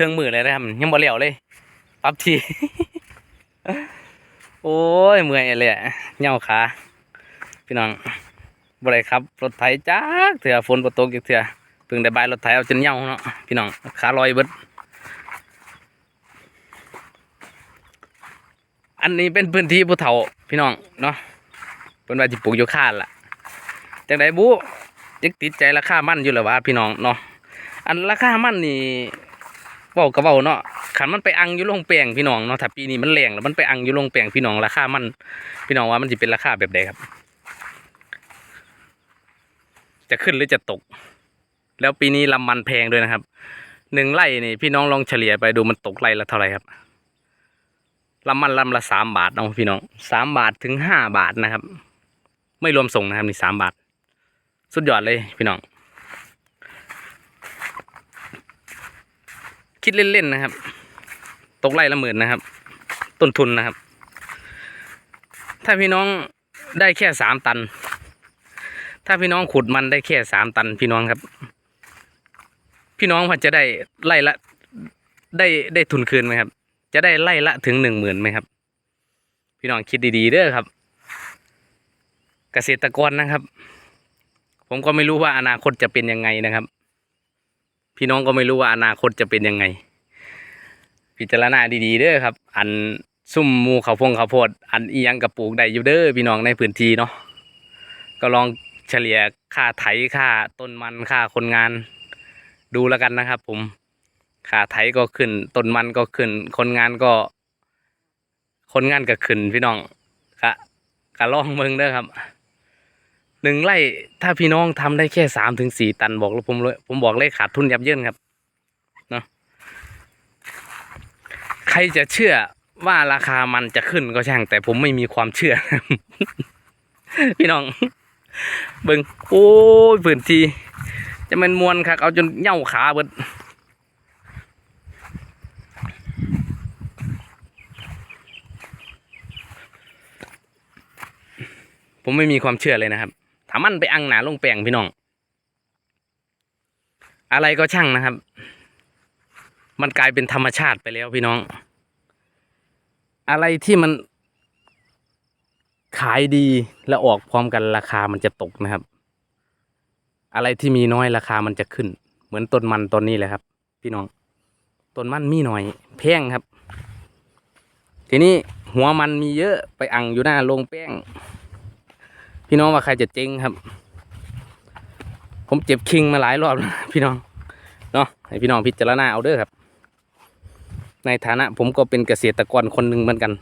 เครื่องมือเลยนะครับยังบ่เหลียวเลยปรับที โอ้ยเมื่อยเลยเหย่าขาพี่น้องบ่ได้ครับรถไถจ้าเถื่อฝนบ่ตกอีกเถื่อเพิ่งได้บายรถไถเอาจนเหย่าเนาะพี่น้องขาลอยเบิดอันนี้เป็นพื้นที่ผู้เฒ่าพี่น้องเนาะเป็นว่าจิปลูกอยู่ข้าล่ะจังไดบุจึกติดใจราคามันอยู่แล้ววะพี่น้องเนาะอันราคามันนี่ เว้ากับเว้าเนาะขันมันไปอังอยู่ลงแปลงพี่น้องเนาะถ้าปีนี้มันแรงแล้วมันไปอังอยู่ลงแปลงพี่น้องราคามัน พี่น้องว่ามันจะเป็นราคาแบบใดครับ จะขึ้นหรือจะตก แล้วปีนี้ลำมันแพงด้วยนะครับหนึ่งไร่นี่พี่น้องลองเฉลี่ยไปดูมันตกไร่ละเท่าไหร่ครับลำมันลำละสามบาทเอาพี่น้องสามบาทถึงห้าบาทนะครับ ไม่รวมส่งนะครับนี่สามบาท สุดยอดเลยพี่น้อง คิดเล่นๆนะครับ ตกไร่ละหมื่นนะครับ ต้นทุนนะครับ ถ้าพี่น้องได้แค่สามตัน ถ้าพี่น้องขุดมันได้แค่สามตัน พี่น้องครับ พี่น้องพอจะได้ไร่ละ ได้ได้ทุนคืนไหมครับ จะได้ไล่ละถึงหนึ่งหมื่นไหมครับ พี่น้องคิดดีๆเด้อครับ เกษตรกรนะครับ ผมก็ไม่รู้ว่าอนาคตจะเป็นยังไงนะครับ พี่น้องก็ไม่รู้ว่าอนาคตจะเป็นยังไง พิจารณาดีๆเด้อครับ อันซุ่มมูเขาวพงเขาวโพดอันอียังกับปลูกได้อยู่เด้อพี่น้องในพื้นที่เนาะก็ลองเฉลี่ยค่าไถค่าต้นมันค่าคนงานดูแล้วกันนะครับ ผมค่าไถก็ขึ้นต้นมันก็ขึ้น คนงานก็ คนงานก็ขึ้นพี่น้องกะกะลองเมืองเด้อครับ หนึ่งไร่ถ้าพี่น้องทำได้แค่สามถึงสี่ตันบอกแล้วผมเลยผมบอกเลยขาดทุนยับเยินครับเนาะใครจะเชื่อว่าราคามันจะขึ้นก็ช่าง แต่ผมไม่มีความเชื่อ พี่น้อง เบิ่งโอ้ยพื้นที จะเป็นมวนครับเอาจนเหย่าขาเบิดผมไม่มีความเชื่อเลยนะครับ ถามมันไปอังหนาลงแปลงพี่น้อง อะไรก็ช่างนะครับ มันกลายเป็นธรรมชาติไปแล้วพี่น้อง อะไรที่มัน ขายดีและออกพร้อมกันราคามันจะตกนะครับ อะไรที่มีน้อยราคามันจะขึ้น เหมือนต้นมันต้นนี้แหละครับ พี่น้องต้นมันมีหน่อย แพงครับ ทีนี้หัวมันมีเยอะไปอังอยู่หน้าโรงแป้ง พี่น้องว่าใครจะเจ๊งครับ ผมเจ็บคิงมาหลายรอบแล้วพี่น้องเนาะให้พี่น้องพิจารณาเอาเด้อครับ ในฐานะผมก็เป็นเกษตรกรคนหนึ่งเหมือนกัน